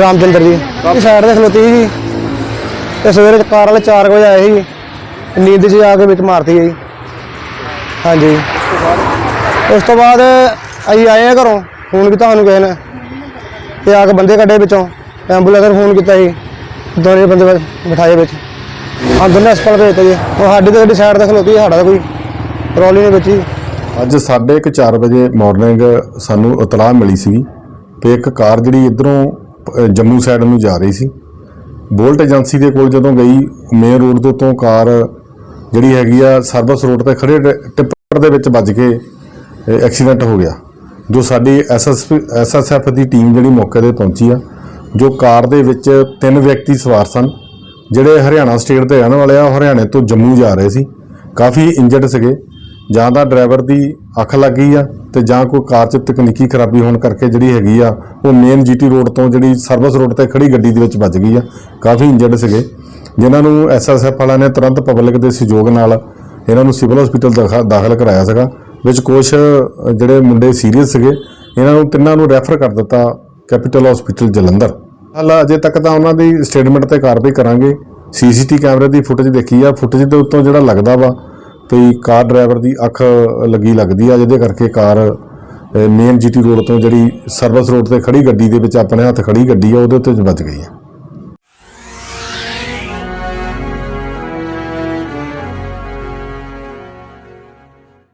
ਰਾਮਚੰਦਰ ਜੀ। ਇਹ ਸਾਈਡ ਤੇ ਖਲੋਤੀ ਸੀ। ਜੀ ਤੇ ਸਵੇਰੇ ਕਾਰ ਵਾਲੇ 4 ਵਜੇ ਆਏ ਸੀ। ਨੀਂਦ 'ਚ ਆ ਕੇ ਵਿੱਚ ਮਾਰਤੀ ਹੈ ਜੀ। ਹਾਂਜੀ। ਉਸ ਤੋਂ ਬਾਅਦ ਅਸੀਂ ਆਏ ਆ ਘਰੋਂ। ਫੋਨ ਕੀਤਾ ਸਾਨੂੰ ਕਿਸੇ ਨੇ। ਤੇ ਆ ਕੇ ਬੰਦੇ ਕੱਢੇ ਵਿੱਚੋਂ। ਐਂਬੂਲੈਂਸ ਨੂੰ ਫੋਨ ਕੀਤਾ ਜੀ ਦੋਨੇ ਬੰਦੇ ਬਿਠਾਏ ਵਿੱਚ। ਹਾਂ, ਦੋਨੇ ਹਸਪਤਾਲ ਭੇਜਤੇ ਜੀ। ਉਹ ਸਾਡੀ ਤੇ ਸਾਡੀ ਸਾਈਡ ਤੇ ਖਲੋਤੀ ਸਾਡਾ ਤਾਂ ਕੋਈ ਰੌਲੀ ਨਹੀਂ ਵਿੱਚ ਜੀ ਅੱਜ ਸਾਢੇ ਕੁ ਚਾਰ ਵਜੇ ਮਾਰਨਿੰਗ ਸਾਨੂੰ ਇਤਲਾਹ ਮਿਲੀ ਸੀ ਕਿ ਇੱਕ ਕਾਰ ਜਿਹੜੀ ਇਧਰੋਂ ਜੰਮੂ ਸਾਈਡ ਨੂੰ ਜਾ ਰਹੀ ਸੀ। ਬੋਲਟ ਏਜੰਸੀ ਦੇ ਕੋਲ ਜਦੋਂ ਗਈ ਮੇਨ ਰੋਡ ਤੋਂ ਤੋਂ ਕਾਰ ਜਿਹੜੀ ਹੈਗੀ ਆ ਸਰਵਿਸ ਰੋਡ ਤੇ ਖੜੇ ਟ- ਟਿੱਪਰ ਦੇ ਵਿੱਚ ਵੱਜ ਕੇ ਐਕਸੀਡੈਂਟ ਹੋ ਗਿਆ। ਜੋ ਸਾਡੀ ਐਸਐਸ ਐਸਐਸਐਫ ਦੀ ਟੀਮ ਜਿਹੜੀ ਮੌਕੇ ਤੇ ਪਹੁੰਚੀ ਆ, ਜੋ ਕਾਰ ਦੇ ਵਿੱਚ ਤਿੰਨ ਵਿਅਕਤੀ ਸਵਾਰ ਸਨ, ਜਿਹੜੇ ਹਰਿਆਣਾ ਸਟੇਟ ਦੇ ਰਹਿਣ ਵਾਲੇ ਆ, ਉਹ ਹਰਿਆਣੇ ਤੋਂ ਜੰਮੂ ਜਾ ਰਹੇ ਸੀ। ਕਾਫੀ ਇੰਜਰਡ ਸੀਗੇ। ਜਾਂ ਤਾਂ ਡਰਾਈਵਰ ਦੀ ਅੱਖ ਲੱਗ ਗਈ ਆ ਤੇ ਜਾਂ ਕੋਈ ਕਾਰ 'ਚ ਤਕਨੀਕੀ ਖਰਾਬੀ ਹੋਣ ਕਰਕੇ ਜਿਹੜੀ ਹੈਗੀ ਆ, ਉਹ ਮੇਨ ਜੀਟੀ ਰੋਡ ਤੋਂ ਜਿਹੜੀ ਸਰਵਿਸ ਰੋਡ ਤੇ ਖੜੀ ਗੱਡੀ ਦੇ ਵਿੱਚ ਵੱਜ ਗਈ ਆ। ਕਾਫੀ ਇੰਜਰਡ ਸੀਗੇ। ਜਿਨ੍ਹਾਂ ਨੂੰ ਐਸਐਸਐਫ ਵਾਲਿਆਂ ਨੇ ਤੁਰੰਤ ਪਬਲਿਕ ਦੇ ਸਹਿਯੋਗ ਨਾਲ ਇਹਨਾਂ ਨੂੰ ਸਿਵਲ ਹਸਪੀਟਲ ਦਾਖਲ ਕਰਾਇਆ ਸੀਗਾ। ਵਿੱਚ ਕੁਝ ਜਿਹੜੇ ਮੁੰਡੇ ਸੀਰੀਅਸ ਸੀਗੇ, ਇਹਨਾਂ ਨੂੰ ਤਿੰਨਾਂ ਨੂੰ ਰੈਫਰ ਕਰ ਦਿੱਤਾ ਕੈਪੀਟਲ ਹਸਪੀਟਲ ਜਲੰਧਰ। ਹਾਲਾ ਅਜੇ ਤੱਕ ਤਾਂ ਉਹਨਾਂ ਦੀ ਸਟੇਟਮੈਂਟ ਤੇ ਕਾਰਵਾਈ ਕਰਾਂਗੇ। ਸੀਸੀਟੀ ਕੈਮਰੇ ਦੀ ਫੁਟੇਜ ਦੇਖੀ ਆ। ਫੁਟੇਜ ਦੇ ਉੱਤੋਂ ਜਿਹੜਾ ਲੱਗਦਾ ਵਾ ਵੀ ਕਾਰ ਡਰਾਈਵਰ ਦੀ ਅੱਖ ਲੱਗੀ ਲੱਗਦੀ ਆ, ਜਿਹਦੇ ਕਰਕੇ ਕਾਰ ਮੇਨ ਜੀਟੀ ਰੋਡ ਤੋਂ ਜਿਹੜੀ ਸਰਵਿਸ ਰੋਡ ਤੇ ਖੜੀ ਗੱਡੀ ਦੇ ਵਿੱਚ ਆਪਣੇ ਹੱਥ ਖੜੀ ਗੱਡੀ ਆ, ਉਹਦੇ ਉੱਤੇ ਵੱਜ ਗਈ ਆ।